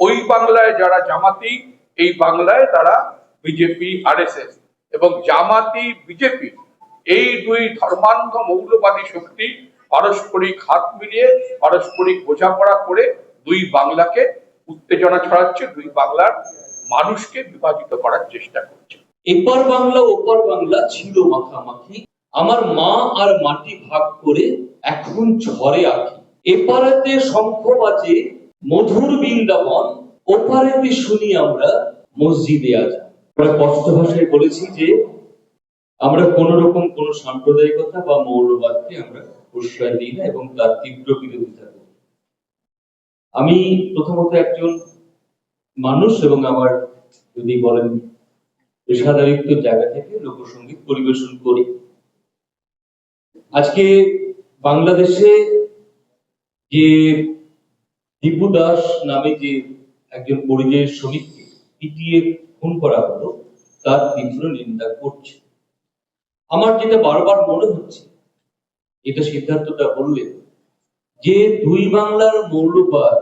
ওই বাংলায় যারা জামাতি, এই বাংলায় তারা বিজেপি, আরএসএস এবং জামাতি, বিজেপি এই দুই ধর্মান্ধ মৌলবাদী শক্তি পারস্পরিক হাত মিলিয়ে, পারস্পরিক বোঝাপড়া করে দুই বাংলাকে উত্তেজনা ছড়াচ্ছে, দুই বাংলার মানুষকে বিভাজিত করার চেষ্টা করছে। এপার বাংলা, ওপার বাংলা ছিল মাখামাখি। আমার মা আর মাটি ভাগ করে এখন ঝরে আঁকি। এপারেতে শঙ্খ বাজে মধুর বৃন্দাবন ওপারেতে শুনি আমরা, মসজিদে আজা। আমরা কষ্ট ভাষায় বলেছি যে, আমরা কোন রকম কোন সাম্প্রদায়িকতা বা মৌলবাদকে আমরা প্রশ্রয় দিই না এবং তার তীব্র বিরোধিতা করি। আমি প্রথমত একজন মানুষ এবং আমার যদি বলেন পেশাদারিত্ব জায়গা থেকে লোকসঙ্গীত পরিবেশন করি। আজকে বাংলাদেশে যে দীপু দাস নামে যে একজন পরিযায়ী শ্রমিককে পিটিয়ে খুন করা হলো, তার তীব্র নিন্দা করছে। আমার যেটা বারবার মনে হচ্ছে, এটা সিদ্ধার্থটা বললেন, যে দুই বাংলার মৌলবাদ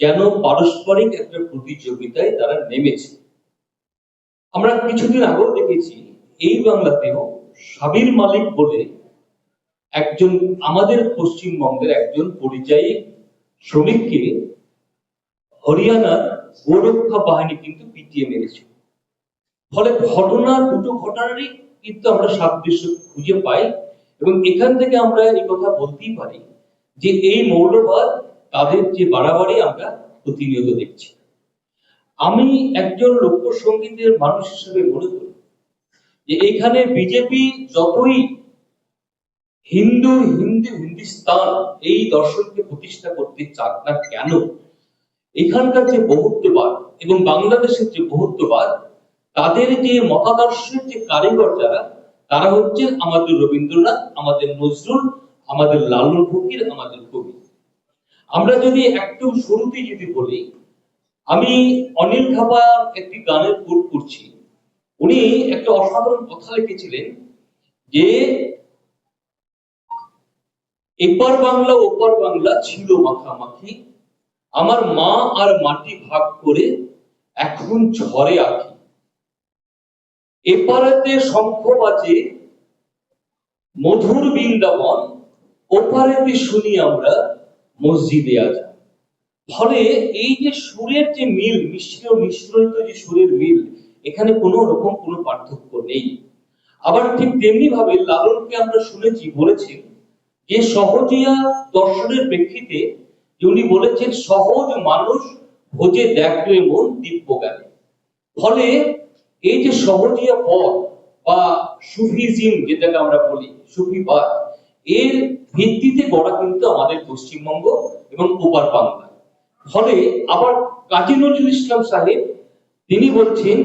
যেন পারস্পরিক একটা প্রতিযোগিতায় তারা নেমেছে। আমরা কিছুদিন আগেও দেখেছি, এই বাংলাতেও সাবির মালিক বলে একজন, আমাদের পশ্চিমবঙ্গের একজন পরিযায়ী শ্রমিককে হরিয়ানার গোরক্ষা বাহিনী কিন্তু পিটিয়ে মেরেছে। ফলে ঘটনা দুটো ঘটনারই কিন্তু আমরা সাদৃশ্য খুঁজে পাই এবং এখান থেকে আমরা এই কথা বলতেই পারি যে এই মৌলবাদ তাদের যে বাড়াবাড়ি আমরা প্রতিনিয়ত দেখছি। আমি একজন লোকসঙ্গীতের মানুষ হিসেবে মনে করি যে এখানে বিজেপি যতই হিন্দু হিন্দু, হিন্দুস্তান এই দর্শনকে প্রতিষ্ঠা করতে চাক না কেন? এখানকার যে বহুত্ববাদ এবং বাংলাদেশের যে বহুত্ববাদ, তাদের যে মতাদর্শের যে কারিগর যারা, তারা হচ্ছে আমাদের রবীন্দ্রনাথ, আমাদের নজরুল, আমাদের লালন ফকির, আমাদের কবি। আমরা যদি একটু শুরুতেই যদি বলি, আমি অনিল খাবার একটি গানের কোট করছি উনি একটা অসাধারণ কথা লিখেছিলেন যে এপার বাংলা, ওপার বাংলা ছিল মাখামাখি। আমার মা আর মাটি ভাগ করে এখন ঝরে আঁকি। এপারেতে শঙ্খ বাজে, মধুর বৃন্দাবন, ওপারেতে শুনি আমরা মসজিদে আজা ফলে এই যে সুরের যে মিল, মিশ্র, মিশ্রিত যে সুরের মিল, এখানে কোনো রকম কোনো পার্থক্য নেই। আবার ঠিক তেমনি ভাবে লালনকে আমরা শুনেছি, বলেছেন যে সহজিয়া দর্শনের প্রেক্ষিতে উনি বলেছেন, সহজ মানুষ ভোজে দেখবে মন দিব্য জ্ঞানে ফলে এই যে সহজিয়া পথ বা সুফিজিম যেটাকে আমরা বলি, সুফিবাদ, এর ভিত্তিতে গড়া কিন্তু আমাদের পশ্চিমবঙ্গ এবং ওপার বাংলা। ফলে আবার কাজী নজরুল ইসলাম সাহেব, তিনি বলছেন,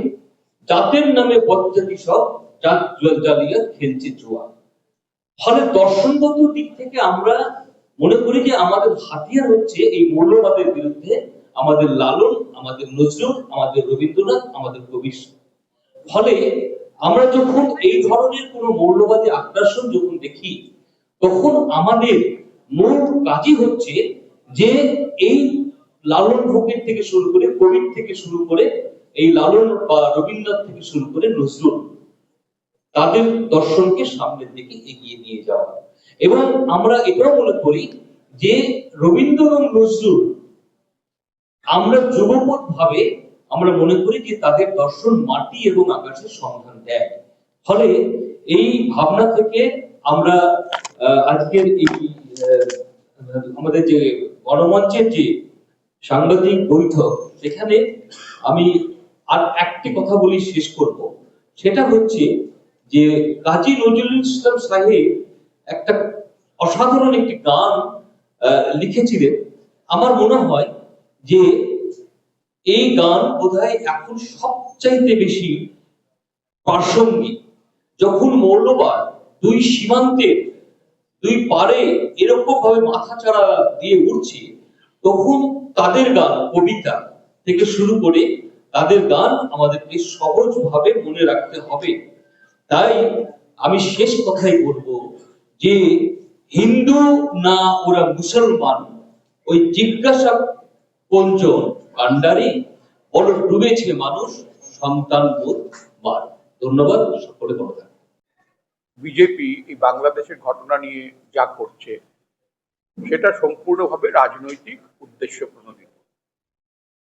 জাতের নামে বজ্জাতি সব, জাত জ্বালিয়া খেলছে জোয়া ফলে দর্শনগত দিক থেকে আমরা মনে করি যে আমাদের হাতিয়ার হচ্ছে এই মৌলবাদের বিরুদ্ধে আমাদের লালন, আমাদের নজরুল, আমাদের রবীন্দ্রনাথ, আমাদের কবির ফলে আমরা যখন এই ধরনের কোন মৌলবাদী আগ্রাসন যখন দেখি, তখন আমাদের মূল কাজই হচ্ছে যে এই লালন ফকির থেকে শুরু করে কবির থেকে শুরু করে এই লালন বা রবীন্দ্রনাথ থেকে শুরু করে নজরুল তাদের দর্শনকে সামনের দিকে এগিয়ে নিয়ে যাওয়া। এবং আমরা এটাও মনে করি যে রবীন্দ্র এবং নজরুল আমরা যুগপৎ ভাবে আমরা মনে করি যে তাদের দর্শন মাটি এবং আকাশের সন্ধান দেয়। ফলে এই ভাবনা থেকে আমরা আজকের এই আমাদের যে গণমঞ্চের যে সাংবাদিক বৈঠক, সেখানে আমি আর একটি কথা বলি শেষ করব। সেটা হচ্ছে যে কাজী নজরুল ইসলাম সাহেব একটা অসাধারণ একটি গান লিখেছিলেন। আমার মনে হয় যে এই গান বোধহয় এখন সবচাইতে বেশি প্রাসঙ্গিক। যখন মৌলবাদ দুই সীমান্তের দুই পারে এরকম ভাবে মাথাচাড়া দিয়ে উঠছে, তখন তাদের গান, কবিতা থেকে শুরু করে তাদের গান আমাদেরকে সহজভাবে মনে রাখতে হবে। তাই আমি শেষ কথাই বলব যে হিন্দু না ওরা মুসলমান, ওই জিজ্ঞাসা কোনজন কাণ্ডারি বড় ডুবেছে মানুষ, সন্তান বোধ ধন্যবাদ, সকলে ভালো থাকবেন। বিজেপি এই বাংলাদেশের ঘটনা নিয়ে যা করছে, সেটা সম্পূর্ণভাবে রাজনৈতিক উদ্দেশ্য প্রণোদিত।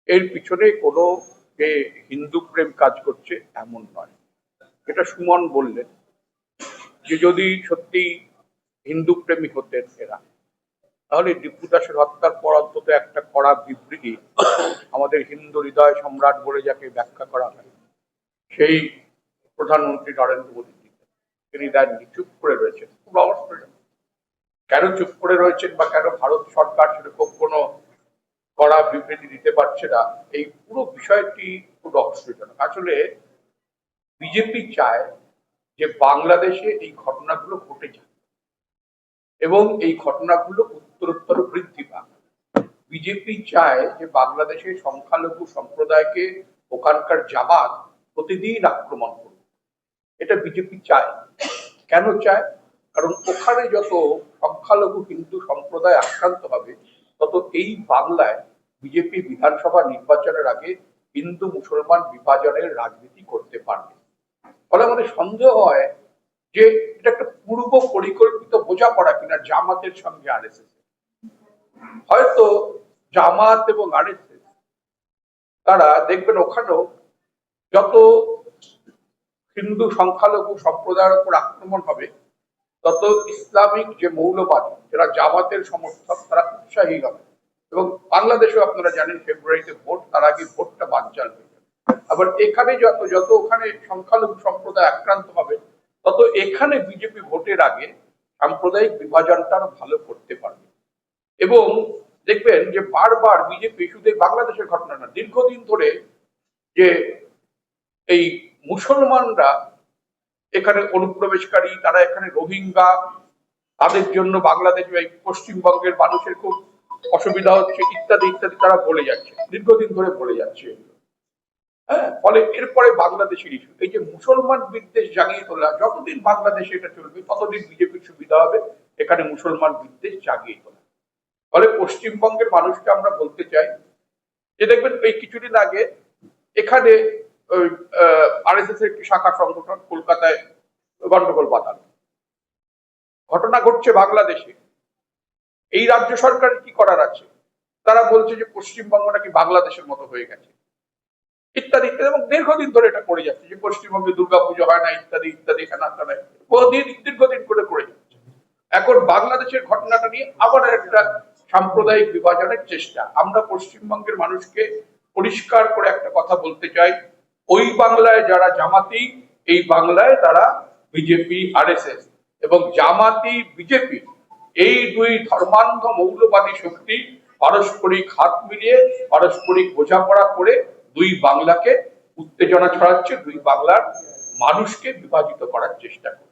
এর পিছনে কোনো যে হিন্দু প্রেম কাজ করছে, এমন নয়। এটা সুমন বললেন যে যদি সত্যি হিন্দু প্রেমী হতেন এরা, তাহলে দীপু দাসের হত্যার পর অন্তত একটা কড়া বিবৃতি আমাদের হিন্দু হৃদয় সম্রাট বলে যাকে ব্যাখ্যা করা হয়, সেই প্রধানমন্ত্রী নরেন্দ্র মোদী তিনি দেননি, চুপ করে রয়েছেন। খুব রহস্যজনক কেন চুপ করে রয়েছেন বা কেন ভারত সরকার সেরকম কোনো কড়া বিবৃতি দিতে পারছে না, এই পুরো বিষয়টি খুব রহস্যজনক। আসলে বিজেপি চায় যে বাংলাদেশে এই ঘটনাগুলো ঘটে যায় এবং এই ঘটনাগুলো উত্তরোত্তর বৃদ্ধি পাক। বিজেপি চায় যে বাংলাদেশের সংখ্যালঘু সম্প্রদায়কে ওখানকার জামাত প্রতিদিন আক্রমণ করবে এটা বিজেপি চায়। কেন চায়? কারণ ওখানে যত সংখ্যালঘু হিন্দু সম্প্রদায় আক্রান্ত হবে, তত এই বাংলায় বিজেপি বিধানসভা নির্বাচনের আগে হিন্দু মুসলমান বিভাজনের রাজনীতি করতে পারবে। ফলে আমাদের সন্দেহ হয় যে এটা একটা পূর্ব পরিকল্পিত বোঝাপড়া কিনা জামাতের সঙ্গে আরএসএস হয়তো জামাত এবং আরএসএস তারা দেখবেন ওখানেও যত হিন্দু সংখ্যালঘু সম্প্রদায়ের উপর আক্রমণ হবে, তত ইসলামিক যে মৌলবাদ যারা জামাতের সমর্থক, তারা উৎসাহী হবে। এবং বাংলাদেশেও আপনারা জানেন ফেব্রুয়ারিতে ভোট, তার আগে ভোটটা বাদ যাবে। আবার এখানে যত যত ওখানে সংখ্যালঘু সম্প্রদায় আক্রান্ত হবে, তত এখানে বিজেপি ভোটের আগে সাম্প্রদায়িক বিভাজনটা ভালো করতে পারবে এবং দেখবেন যে বারবার বিজেপি শুধু বাংলাদেশের ঘটনা না, দীর্ঘদিন ধরে যে এই মুসলমানরা এখানে অনুপ্রবেশকারী, তারা এখানে রোহিঙ্গা, তাদের জন্য বাংলাদেশ এই পশ্চিমবঙ্গের মানুষের খুব অসুবিধা হচ্ছে ইত্যাদি ইত্যাদি তারা বলে যাচ্ছে, দীর্ঘদিন ধরে বলে যাচ্ছে। হ্যাঁ ফলে এরপরে বাংলাদেশের ইস্যু এই যে মুসলমান বিদ্বেষ জাগিয়ে তোলা, যতদিন বাংলাদেশে এটা চলবে, ততদিন বিজেপির সুবিধা হবে এখানে মুসলমান বিদ্বেষ জাগিয়ে তোলা। ফলে পশ্চিমবঙ্গের মানুষকে আমরা বলতে চাই যে, দেখবেন এই কিছুদিন আগে এখানে আরএসএস এর একটি শাখা সংগঠন কলকাতায় গন্ডগোল বাঁধানো ঘটনা ঘটছে বাংলাদেশে। এই রাজ্য সরকারের কি করার আছে? তারা বলছে যে, পশ্চিমবঙ্গ নাকি বাংলাদেশের মতো হয়ে গেছে। ইত্যাদি ইত্যাদি, এবং দীর্ঘদিন ধরে এটা করে যাচ্ছে। যে পশ্চিমবঙ্গে দুর্গাপুজো হয় না, ইত্যাদি ইত্যাদি, এখানে আসা নাই। বহুদিন দীর্ঘদিন করে করে যাচ্ছে। এখন বাংলাদেশের ঘটনাটা নিয়ে আবার একটা সাম্প্রদায়িক বিভাজনের চেষ্টা। আমরা পশ্চিমবঙ্গের মানুষকে পরিষ্কার করে একটা কথা বলতে চাই। ওই বাংলায় যারা জামাতি, এই বাংলায় তারা বিজেপি, আরএসএস এবং জামাতি, বিজেপি এই দুই ধর্মান্ধ মৌলবাদী শক্তি পারস্পরিক হাত মিলিয়ে, পারস্পরিক বোঝাপড়া করে দুই বাংলাকে উত্তেজনা ছড়াচ্ছে দুই বাংলার মানুষকে বিভাজিত করার চেষ্টা করছে।